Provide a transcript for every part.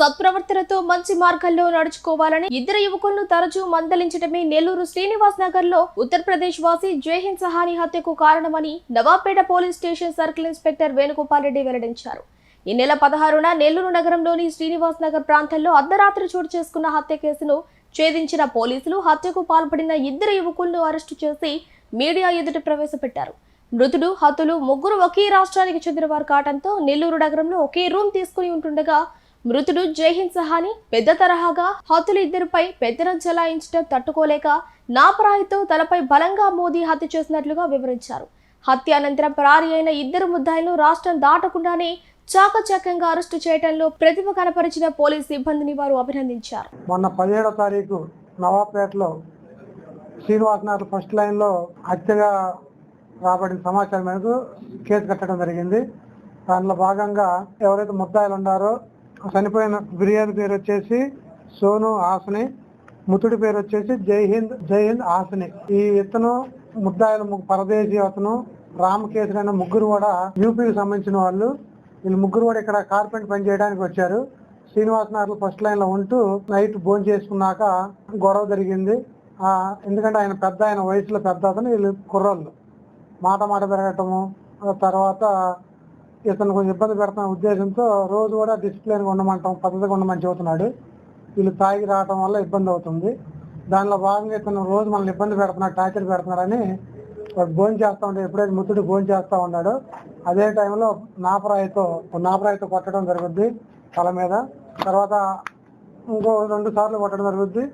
సత్ప్రవర్తనతో మంచి మార్గంలో నడుచుకోవాలని ఇద్దరు యువకులను తరచూ మందలించడమే నెల్లూరు శ్రీనివాస్ నగర్లో ఉత్తరప్రదేశ్ వాసి జైహింద్ సహాని హత్యకు కారణమని Nawabpet police station circle inspector Venugopal Reddy వెల్లడించారు. ఈ నెల పదహారున నెల్లూరు నగరంలోని శ్రీనివాస్ నగర్ ప్రాంతంలో అర్ధరాత్రి చోటు చేసుకున్న హత్య కేసును ఛేదించిన పోలీసులు హత్యకు పాల్పడిన ఇద్దరు యువకులను అరెస్టు చేసి మీడియా ఎదుట ప్రవేశపెట్టారు. మృతుడు హతులు ముగ్గురు ఒకే రాష్ట్రానికి చెందినవారు కావడంతో నెల్లూరు నగరంలో ఒకే రూమ్ తీసుకుని ఉంటుండగా మృతుడు జైహింద్ సహాని పెద్ద తరహాగా హతులిద్దరిపై పెద్దనం చెలాయించడం తట్టుకోలేక నాపరాయితో తలపై బలంగా మోదీ హత్య చేసినట్లుగా వివరించారు. హత్య అనంతరం పరారి అయిన ఇద్దరు ముద్దాయిలను రాష్ట్రం దాటకుండానే చాకచక్యంగా అరెస్టు చేయడంలో ప్రతిభ కనపరిచిన పోలీస్ సిబ్బందిని వారు అభినందించారు. మొన్న పదిహేడో తారీఖు నవాబ్పేటలో శ్రీనివాసనాథ్ నగర్ ఫస్ట్ లైన్లో హత్యగా రాబడిన సమాచారం మేరకు కేసు కట్టడం జరిగింది. దానిలో భాగంగా ఎవరైతే ముద్దాయిలు ఉన్నారో చనిపోయిన బిర్యానీ పేరు వచ్చేసి సోను ఆసని ముతుడి పేరు వచ్చేసి జై హింద్ జై హింద్ ఆసని ఈ ఇతను ముద్దాయిల పరదేశీ అతను రామకేశ్వరి అనే ముగ్గురు కూడా యూపీకి సంబంధించిన వాళ్ళు. వీళ్ళు ముగ్గురు కూడా ఇక్కడ కార్పెంట్ పని చేయడానికి వచ్చారు. శ్రీనివాస్ నగర్ ఫస్ట్ లైన్లో ఉంటూ నైట్ భోజనం చేసుకున్నాక గొడవ జరిగింది. ఆ ఎందుకంటే ఆయన పెద్ద ఆయన వయసులో పెద్ద అతను వీళ్ళు కుర్రోళ్ళు. మాట మాట పెరగటము తర్వాత ఇతను కొంచెం ఇబ్బంది పెడుతున్న ఉద్దేశంతో రోజు కూడా డిసిప్లిన్గా ఉండమంటాం పద్ధతిగా ఉండమని చెబుతున్నాడు. వీళ్ళు తాగి రావటం వల్ల ఇబ్బంది అవుతుంది. దానిలో భాగంగా ఇతను రోజు మనల్ని ఇబ్బంది పెడుతున్నాడు టార్చర్ పెడుతున్నారని వాడు భోజనం చేస్తా ఉంటాడు ఎప్పుడైతే ముత్తుడు భోజనం చేస్తా ఉన్నాడో అదే టైంలో నాపరాయితో నాపరాయితో కొట్టడం జరుగుద్ది తల మీద. తర్వాత ఇంకో రెండు సార్లు కొట్టడం జరుగుద్ది.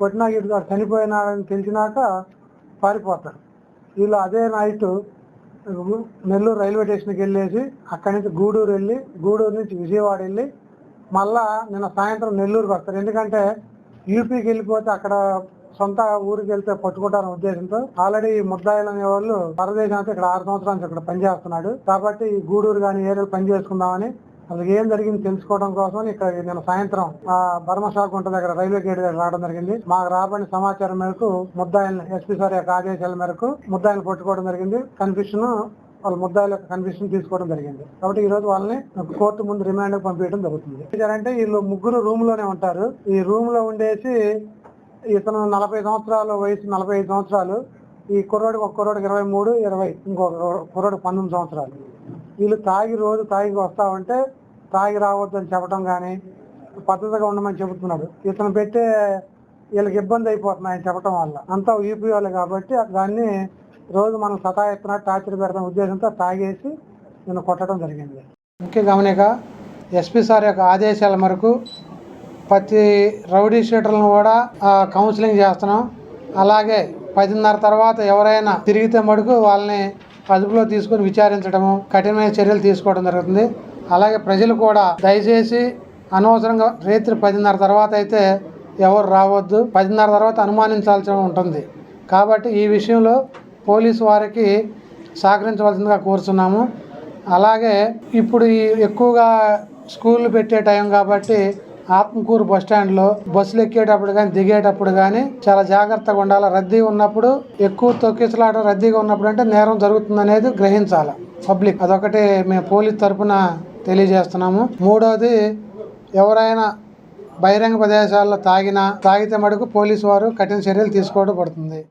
కొట్టినాక ఇటు చనిపోయినాడని తెలిసినాక పారిపోతాడు. వీళ్ళు అదే నైట్ నెల్లూరు రైల్వే స్టేషన్కి వెళ్ళేసి అక్కడి నుంచి గూడూరు వెళ్ళి గూడూరు నుంచి విజయవాడ వెళ్ళి మళ్ళా నిన్న సాయంత్రం నెల్లూరుకి వస్తారు. ఎందుకంటే యూపీకి వెళ్ళిపోతే అక్కడ సొంత ఊరికి వెళ్తే పట్టుకుంటారన్న ఉద్దేశంతో ఆల్రెడీ ముద్దాయిలు అనే వాళ్ళు పరదేశం అయితే ఇక్కడ ఆరు సంవత్సరాల ఇక్కడ పనిచేస్తున్నాడు. కాబట్టి ఈ గూడూరు కానీ ఏరియాలు పని చేసుకుందామని అసలు ఏం జరిగింది తెలుసుకోవడం కోసం ఇక్కడ నిన్న సాయంత్రం ఆ బర్మశాకుంట దగ్గర రైల్వే గేట్ దగ్గర రావడం జరిగింది. మాకు రాబడిన సమాచారం మేరకు ముద్దాయిల్ని ఎస్పీ సార్ యొక్క ఆదేశాల మేరకు ముద్దాయిలు పట్టుకోవడం జరిగింది. కన్ఫ్యూషన్ వాళ్ళ ముద్దాయిల యొక్క కన్ఫ్యూషన్ తీసుకోవడం జరిగింది. కాబట్టి ఈ రోజు వాళ్ళని కోర్టు ముందు రిమాండ్ పంపించడం జరుగుతుంది. అంటే వీళ్ళు ముగ్గురు రూమ్లోనే ఉంటారు. ఈ రూమ్లో ఉండేసి ఇతను నలభై సంవత్సరాలు వయసు నలభై ఐదు సంవత్సరాలు. ఈ కుర్రోడికి ఒక కుర్రోడికి ఇరవై మూడు ఇరవై ఇంకొక కుర్రోడికి పంతొమ్మిది సంవత్సరాలు. వీళ్ళు తాగి రోజు తాగి వస్తా ఉంటే తాగి రావద్దు అని చెప్పడం కానీ పద్ధతిగా ఉండమని చెబుతున్నాడు ఇతను పెట్టే వీళ్ళకి ఇబ్బంది అయిపోతుంది ఆయన చెప్పడం వల్ల. అంతా యూపీ వాళ్ళు కాబట్టి దాన్ని రోజు మనం సతాయిస్తున్నా టార్చర్ పెడతాం ఉద్దేశంతో తాగేసి నేను కొట్టడం జరిగింది. ముఖ్య గమనిక ఎస్పీ సార్ యొక్క ఆదేశాల మేరకు ప్రతి రౌడీ షీటర్లను కూడా కౌన్సిలింగ్ చేస్తున్నాం. అలాగే పదిన్నర తర్వాత ఎవరైనా తిరిగితే మటుకు వాళ్ళని అదుపులో తీసుకొని విచారించడము కఠినమైన చర్యలు తీసుకోవడం జరుగుతుంది. అలాగే ప్రజలు కూడా దయచేసి అనవసరంగా రాత్రి పదిన్నర తర్వాత అయితే ఎవరు రావద్దు. పదిన్నర తర్వాత అనుమానించాల్సి ఉంటుంది. కాబట్టి ఈ విషయంలో పోలీసు వారికి సహకరించవలసిందిగా కోరుతున్నాము అలాగే ఇప్పుడు ఈ ఎక్కువగా స్కూళ్ళు పెట్టే టైం కాబట్టి ఆత్మకూరు బస్ స్టాండ్లో బస్సులు ఎక్కేటప్పుడు కానీ దిగేటప్పుడు కానీ చాలా జాగ్రత్తగా ఉండాలి. రద్దీ ఉన్నప్పుడు ఎక్కువ తొక్కిసలాట రద్దీగా ఉన్నప్పుడు అంటే నేరం జరుగుతుందనేది గ్రహించాలి. పబ్లిక్ అదొకటి మేము పోలీస్ తరపున తెలియజేస్తున్నాము. మూడోది ఎవరైనా బహిరంగ ప్రదేశాల్లో తాగినా తాగితే మటుకు పోలీసు వారు కఠిన చర్యలు తీసుకోవడం పడుతుంది.